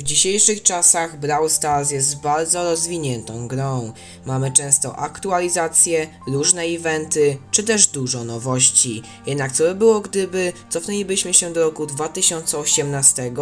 W dzisiejszych czasach Brawl Stars jest bardzo rozwiniętą grą. Mamy często aktualizacje, różne eventy, czy też dużo nowości. Jednak co by było gdyby cofnęlibyśmy się do roku 2018,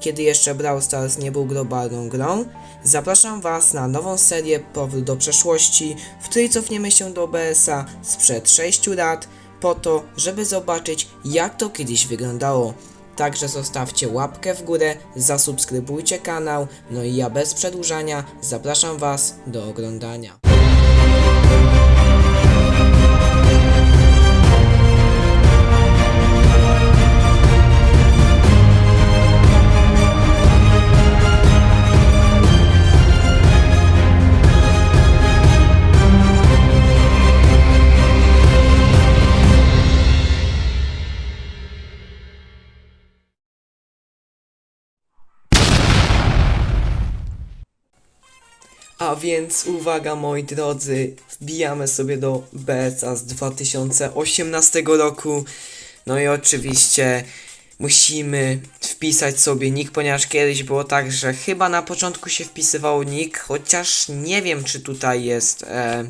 kiedy jeszcze Brawl Stars nie był globalną grą? Zapraszam Was na nową serię Powrót do przeszłości, w której cofniemy się do OBS-a sprzed 6 lat, po to, żeby zobaczyć jak to kiedyś wyglądało. Także zostawcie łapkę w górę, zasubskrybujcie kanał, no i ja bez przedłużania zapraszam Was do oglądania. A więc uwaga moi drodzy, wbijamy sobie do BSA z 2018 roku. No i oczywiście musimy wpisać sobie nick, ponieważ kiedyś było tak, że chyba na początku się wpisywał nick, chociaż nie wiem czy tutaj jest... E...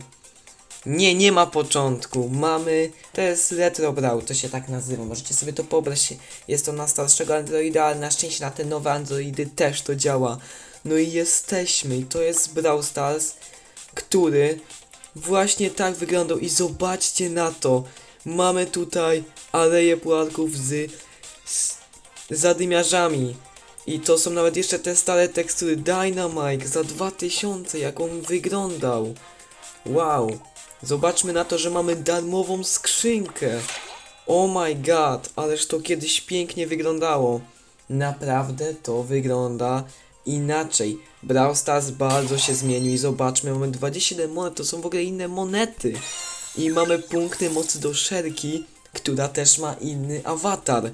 Nie, nie ma początku. Mamy. To jest Retro Brawl, to się tak nazywa. Możecie sobie to pobrać. Jest to na starszego Androida, ale na szczęście na te nowe Androidy też to działa. No i jesteśmy. I to jest Brawl Stars, który właśnie tak wyglądał. I zobaczcie na to. Mamy tutaj aleję pułarków z, z zadymiarzami. I to są nawet jeszcze te stare tekstury Dynamite za 2000, jak on wyglądał. Wow. Zobaczmy na to, że mamy darmową skrzynkę. Oh my god, ależ to kiedyś pięknie wyglądało. Naprawdę to wygląda inaczej. Brawl Stars bardzo się zmienił i zobaczmy, mamy 27 monet, to są w ogóle inne monety. I mamy punkty mocy do Szerki, która też ma inny awatar.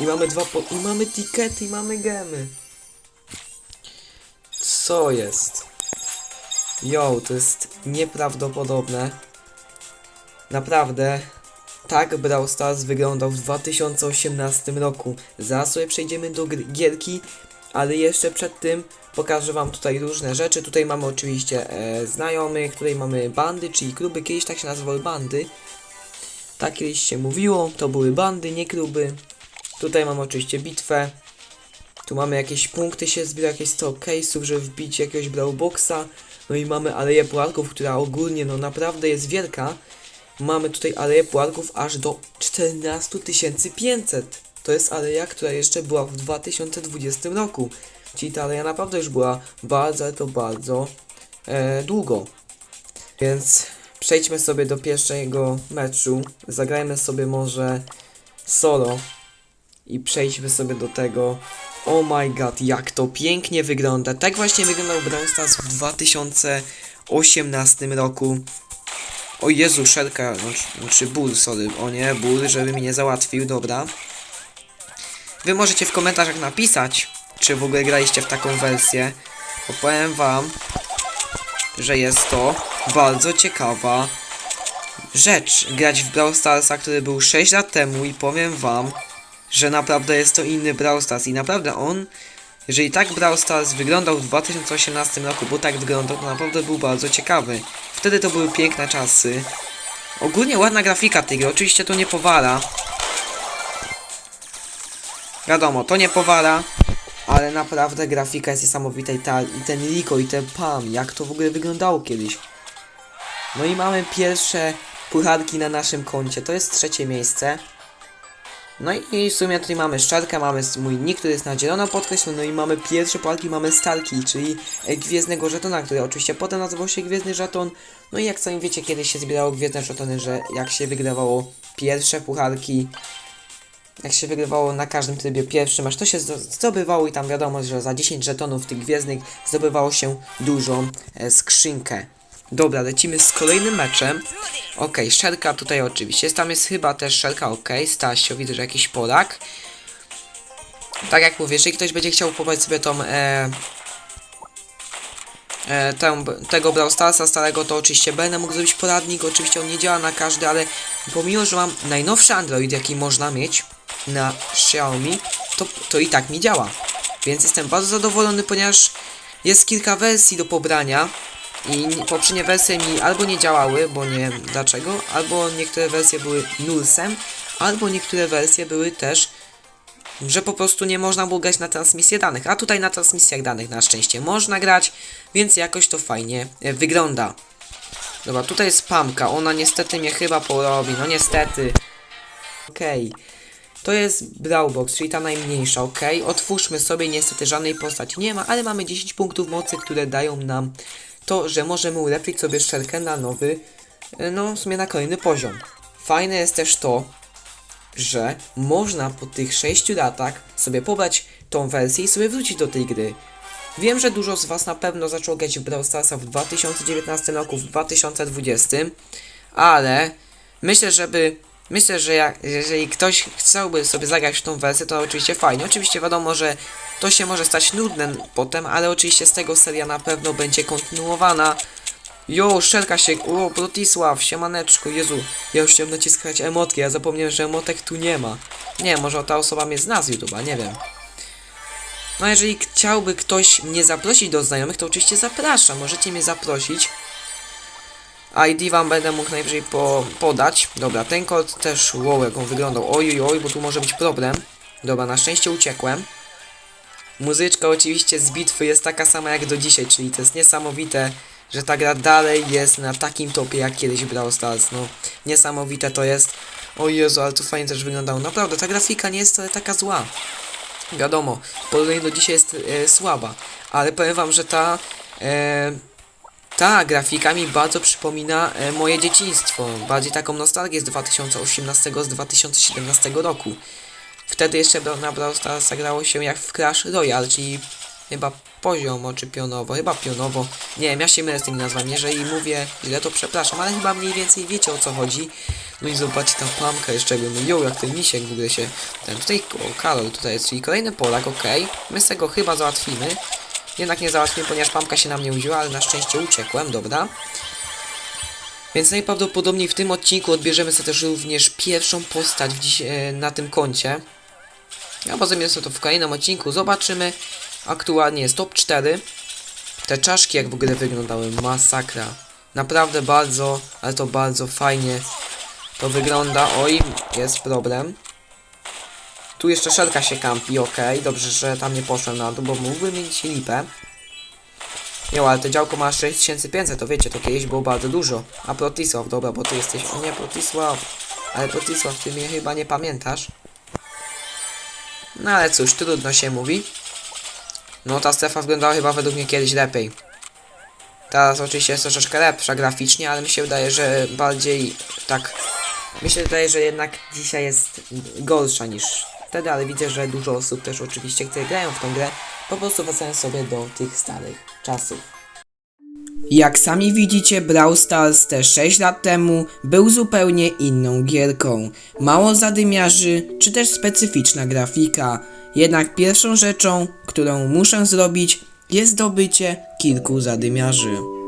I mamy dwa po... i mamy tikety, i mamy gemy. Co jest? Yo, to jest nieprawdopodobne. Naprawdę. Tak Brawl Stars wyglądał w 2018 roku. Zaraz sobie przejdziemy do gierki, ale jeszcze przed tym pokażę wam tutaj różne rzeczy. Tutaj mamy oczywiście e, znajomych, tutaj mamy bandy, czyli kluby. Kiedyś tak się nazywały bandy. Tak kiedyś się mówiło, to były bandy, nie kluby. Tutaj mamy oczywiście bitwę. Tu mamy jakieś punkty się zbiera, jakieś 100 case'ów, żeby wbić jakiegoś Brawlboxa. No i mamy aleję pułarków, która ogólnie no naprawdę jest wielka. Mamy tutaj aleję pułarków aż do 14 500. To jest aleja, która jeszcze była w 2020 roku. Czyli ta aleja naprawdę już była bardzo, ale to bardzo e, długo. Więc przejdźmy sobie do pierwszego meczu. Zagrajmy sobie może solo. I przejdźmy sobie do tego. Oh my god, jak to pięknie wygląda. Tak właśnie wyglądał Brawl Stars w 2018 roku. O Jezu, Szelka, znaczy, znaczy ból, sorry. O nie, ból, żeby mi nie załatwił, dobra. Wy możecie w komentarzach napisać, czy w ogóle graliście w taką wersję. Bo powiem wam, że jest to bardzo ciekawa rzecz. Grać w Brawl Starsa, który był 6 lat temu i powiem wam, że naprawdę jest to inny Brawl Stars i naprawdę on, jeżeli tak Brawl Stars wyglądał w 2018 roku, bo tak wyglądał, to naprawdę był bardzo ciekawy. Wtedy to były piękne czasy. Ogólnie ładna grafika tej gry, oczywiście to nie powala. Wiadomo, to nie powala, ale naprawdę grafika jest niesamowita i, ta, i ten Rico i ten Pam, jak to w ogóle wyglądało kiedyś. No i mamy pierwsze pucharki na naszym koncie, to jest trzecie miejsce. No i w sumie tutaj mamy szczerkę, mamy mój nick, który jest na zielono podkreślony, no i mamy pierwsze pucharki, mamy Starki, czyli e, Gwiezdnego Żetona, który oczywiście potem nazywał się Gwiezdny Żeton. No i jak sami wiecie, kiedyś się zbierało Gwiezdne Żetony, że jak się wygrywało pierwsze pucharki, jak się wygrywało na każdym trybie pierwszym, aż to się zdo- zdobywało i tam wiadomo, że za 10 żetonów tych gwiezdnych zdobywało się dużą e, skrzynkę. Dobra, lecimy z kolejnym meczem. Okej, Szelka tutaj oczywiście jest, tam jest chyba też Szelka, okej, Stasio, widzę, że jakiś Polak. Tak jak mówię, jeżeli ktoś będzie chciał pobrać sobie tą e, e, tego Brawl Starsa starego, to oczywiście będę mógł zrobić poradnik, oczywiście on nie działa na każdy, ale pomimo, że mam najnowszy Android, jaki można mieć na Xiaomi, to, to i tak mi działa. Więc jestem bardzo zadowolony, ponieważ jest kilka wersji do pobrania. I nie- poprzednie wersje mi albo nie działały, bo nie wiem dlaczego, albo niektóre wersje były nulsem, albo niektóre wersje były też, że po prostu nie można było grać na transmisję danych. A tutaj na transmisjach danych na szczęście można grać, więc jakoś to fajnie e, wygląda. Dobra, tutaj jest Pamka, ona niestety mnie chyba porobi, no niestety. Okej. To jest Brawlbox, czyli ta najmniejsza, ok? Otwórzmy sobie, niestety żadnej postaci nie ma, ale mamy 10 punktów mocy, które dają nam to, że możemy ulepszyć sobie szczelkę na nowy, e, no w sumie na kolejny poziom. Fajne jest też to, że można po tych 6 latach sobie pobrać tą wersję i sobie wrócić do tej gry. Wiem, że dużo z Was na pewno zaczęło grać w Brawl Starsa w 2019 roku, w 2020, ale myślę, żeby myślę, że jak, jeżeli ktoś chciałby sobie zagrać w tą wersję, to oczywiście fajnie. Oczywiście wiadomo, że to się może stać nudne potem, ale oczywiście z tego seria na pewno będzie kontynuowana. Jo, szczelka się, o, Brotisław, siemaneczku, Jezu, ja już chciałem naciskać emotki, ja zapomniałem, że emotek tu nie ma. Nie, może ta osoba mnie zna z YouTube'a, nie wiem. No jeżeli chciałby ktoś mnie zaprosić do znajomych, to oczywiście zapraszam, możecie mnie zaprosić. ID wam będę mógł najwyżej po, podać. Dobra, ten kod też, wow, jak on wyglądał. Oj, oj, bo tu może być problem. Dobra, na szczęście uciekłem. Muzyczka oczywiście z bitwy jest taka sama jak do dzisiaj, czyli to jest niesamowite, że ta gra dalej jest na takim topie jak kiedyś Brawl Stars. No, niesamowite to jest. O Jezu, ale to fajnie też wyglądało. Naprawdę, ta grafika nie jest taka zła. Wiadomo, porównanie do dzisiaj jest e, słaba, ale powiem wam, że ta e, ta grafika mi bardzo przypomina e, moje dzieciństwo. Bardziej taką nostalgię z 2018, z 2017 roku. Wtedy jeszcze na Brawl Stars grało się jak w Clash Royale, czyli chyba poziomo czy pionowo, chyba pionowo. Nie wiem, ja się mylę z tymi nazwami. Jeżeli mówię źle, to przepraszam, ale chyba mniej więcej wiecie o co chodzi. No i zobaczcie ta plamka jeszcze, no jo, jak ten misiek w ogóle się... Ten tutaj, o, Karol tutaj jest, czyli kolejny Polak, okej. My z tego chyba załatwimy. Jednak nie załatwimy, ponieważ pamka się na mnie udziła, ale na szczęście uciekłem, dobra. Więc najprawdopodobniej w tym odcinku odbierzemy sobie też również pierwszą postać e, na tym koncie. A potem jest to w kolejnym odcinku. Zobaczymy. Aktualnie jest top 4. Te czaszki jak w ogóle wyglądały. Masakra. Naprawdę bardzo, ale to bardzo fajnie to wygląda. Oj, jest problem. Tu jeszcze szelka się kampi, okej. Dobrze, że tam nie poszłem na dół, bo mógłbym mieć lipę. Jo, ale to działko ma 6500, to wiecie, to kiedyś było bardzo dużo. A Protisław, dobra, bo ty jesteś... O nie, Protisław. Ale Protisław, ty mnie chyba nie pamiętasz. No ale cóż, trudno się mówi. No ta strefa wyglądała chyba według mnie kiedyś lepiej. Teraz oczywiście jest troszeczkę lepsza graficznie, ale mi się wydaje, że bardziej tak... Mi się wydaje, że jednak dzisiaj jest gorsza niż wtedy, ale widzę, że dużo osób też oczywiście, które grają w tą grę, po prostu wracają sobie do tych starych czasów. Jak sami widzicie, Brawl Stars te 6 lat temu był zupełnie inną gierką. Mało zadymiarzy, czy też specyficzna grafika. Jednak pierwszą rzeczą, którą muszę zrobić, jest zdobycie kilku zadymiarzy.